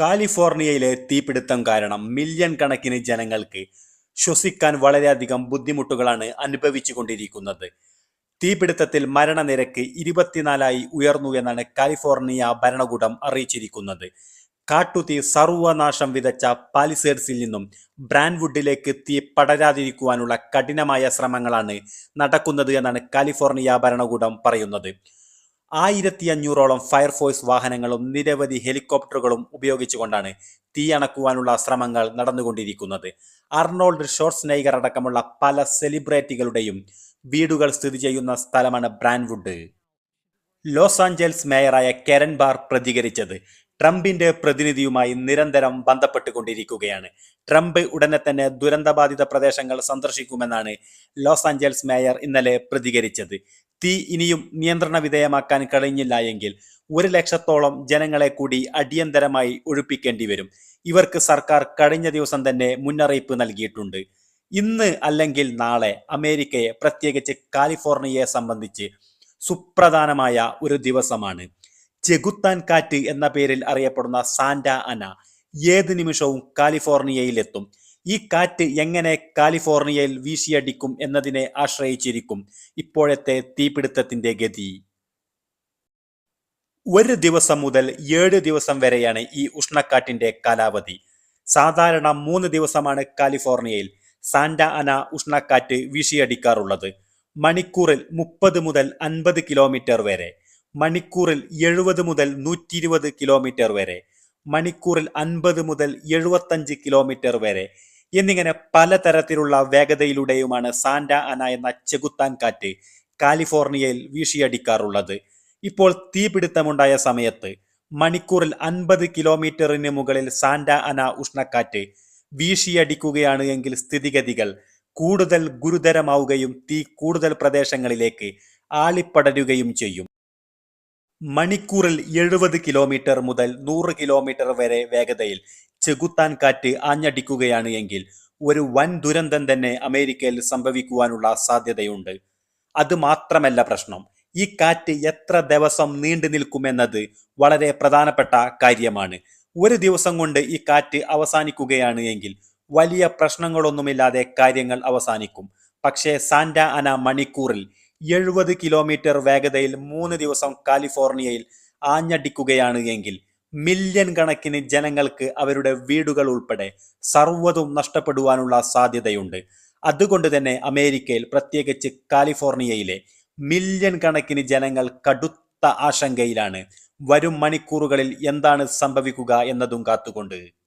കാലിഫോർണിയയിലെ തീപിടുത്തം കാരണം മില്യൺ കണക്കിന് ജനങ്ങൾക്ക് ശ്വസിക്കാൻ വളരെയധികം ബുദ്ധിമുട്ടുകളാണ് അനുഭവിച്ചുകൊണ്ടിരിക്കുന്നത്. തീപിടുത്തത്തിൽ മരണനിരക്ക് ഇരുപത്തിനാലായി ഉയർന്നു എന്നാണ് കാലിഫോർണിയ ഭരണകൂടം അറിയിച്ചിരിക്കുന്നത്. കാട്ടുതീ സർവനാശം വിതച്ച പാലിസേഡ്സിൽ നിന്നും ബ്രാൻവുഡിലേക്ക് തീ പടരാതിരിക്കുവാനുള്ള കഠിനമായ ശ്രമങ്ങളാണ് നടക്കുന്നത് എന്നാണ് കാലിഫോർണിയ ഭരണകൂടം പറയുന്നത്. ആയിരത്തി അഞ്ഞൂറോളം ഫയർഫോഴ്സ് വാഹനങ്ങളും നിരവധി ഹെലികോപ്റ്ററുകളും ഉപയോഗിച്ചുകൊണ്ടാണ് തീ അണക്കുവാനുള്ള ശ്രമങ്ങൾ നടന്നുകൊണ്ടിരിക്കുന്നത്. അർണോൾഡ് ഷോർട്സ്നൈഗർ അടക്കമുള്ള പല സെലിബ്രിറ്റികളുടെയും വീടുകൾ സ്ഥിതി ചെയ്യുന്ന സ്ഥലമാണ് Brentwood. Los Angeles Karen Bass പ്രതികരിച്ചത് ട്രംപിന്റെ പ്രതിനിധിയുമായി നിരന്തരം ബന്ധപ്പെട്ടുകൊണ്ടിരിക്കുകയാണ്. ട്രംപ് ഉടനെ തന്നെ ദുരന്തബാധിത പ്രദേശങ്ങൾ സന്ദർശിക്കുമെന്നാണ് ലോസ് ആഞ്ചൽസ് മേയർ ഇന്നലെ പ്രതികരിച്ചത്. തീ ഇനിയും നിയന്ത്രണ വിധേയമാക്കാൻ കഴിഞ്ഞില്ല എങ്കിൽ ഒരു ലക്ഷത്തോളം ജനങ്ങളെ കൂടി അടിയന്തരമായി ഒഴിപ്പിക്കേണ്ടി വരും. ഇവർക്ക് സർക്കാർ കഴിഞ്ഞ ദിവസം തന്നെ മുന്നറിയിപ്പ് നൽകിയിട്ടുണ്ട്. ഇന്ന് അല്ലെങ്കിൽ നാളെ അമേരിക്കയെ പ്രത്യേകിച്ച് കാലിഫോർണിയയെ സംബന്ധിച്ച് സുപ്രധാനമായ ഒരു ദിവസമാണ്. ചെകുത്താൻ കാറ്റ് എന്ന പേരിൽ അറിയപ്പെടുന്ന സാന്റ അന ഏത് നിമിഷവും കാലിഫോർണിയയിലെത്തും. ഈ കാറ്റ് എങ്ങനെ കാലിഫോർണിയയിൽ വീശിയടിക്കും എന്നതിനെ ആശ്രയിച്ചിരിക്കും ഇപ്പോഴത്തെ തീപിടുത്തത്തിന്റെ ഗതി. ഒരു ദിവസം മുതൽ ഏഴ് ദിവസം വരെയാണ് ഈ ഉഷ്ണക്കാറ്റിന്റെ കാലാവധി. സാധാരണ മൂന്ന് ദിവസമാണ് കാലിഫോർണിയയിൽ സാന്റ അന ഉഷ്ണക്കാറ്റ് വീശിയടിക്കാറുള്ളത്. മണിക്കൂറിൽ മുപ്പത് മുതൽ അൻപത് കിലോമീറ്റർ വരെ. മണിക്കൂറിൽ എഴുപത് മുതൽ നൂറ്റി ഇരുപത് കിലോമീറ്റർ വരെ. മണിക്കൂറിൽ അൻപത് മുതൽ എഴുപത്തഞ്ച് കിലോമീറ്റർ വരെ. എന്നിങ്ങനെ പലതരത്തിലുള്ള വേഗതയിലൂടെയുമാണ് സാന്റ അന എന്ന ചെകുത്താൻ കാറ്റ് കാലിഫോർണിയയിൽ വീശിയടിക്കാറുള്ളത്. ഇപ്പോൾ തീപിടുത്തമുണ്ടായ സമയത്ത് മണിക്കൂറിൽ അൻപത് കിലോമീറ്ററിന് മുകളിൽ സാന്റ അന ഉഷ്ണക്കാറ്റ് വീശിയടിക്കുകയാണ് എങ്കിൽ സ്ഥിതിഗതികൾ കൂടുതൽ ഗുരുതരമാവുകയും തീ കൂടുതൽ പ്രദേശങ്ങളിലേക്ക് ആളിപ്പടരുകയും ചെയ്യും. മണിക്കൂറിൽ എഴുപത് കിലോമീറ്റർ മുതൽ നൂറ് കിലോമീറ്റർ വരെ വേഗതയിൽ ചെകുത്താൻ കാറ്റ് ആഞ്ഞടിക്കുകയാണ് എങ്കിൽ ഒരു വൻ ദുരന്തം തന്നെ അമേരിക്കയിൽ സംഭവിക്കുവാനുള്ള സാധ്യതയുണ്ട്. അത് മാത്രമല്ല പ്രശ്നം. ഈ കാറ്റ് എത്ര ദിവസം നീണ്ടു നിൽക്കുമെന്നത് വളരെ പ്രധാനപ്പെട്ട കാര്യമാണ്. ഒരു ദിവസം കൊണ്ട് ഈ കാറ്റ് അവസാനിക്കുകയാണ് എങ്കിൽ വലിയ പ്രശ്നങ്ങളൊന്നുമില്ലാതെ കാര്യങ്ങൾ അവസാനിക്കും. പക്ഷേ സാന്റ അന മണിക്കൂറിൽ എഴുപത് കിലോമീറ്റർ വേഗതയിൽ മൂന്ന് ദിവസം കാലിഫോർണിയയിൽ ആഞ്ഞടിക്കുകയാണ് എങ്കിൽ മില്യൺ കണക്കിന് ജനങ്ങൾക്ക് അവരുടെ വീടുകൾ ഉൾപ്പെടെ സർവതും നഷ്ടപ്പെടുവാനുള്ള സാധ്യതയുണ്ട്. അതുകൊണ്ട് തന്നെ അമേരിക്കയിൽ പ്രത്യേകിച്ച് കാലിഫോർണിയയിലെ മില്യൺ കണക്കിന് ജനങ്ങൾ കടുത്ത ആശങ്കയിലാണ്. വരും മണിക്കൂറുകളിൽ എന്താണ് സംഭവിക്കുക എന്നതും കാത്തുകൊണ്ട്.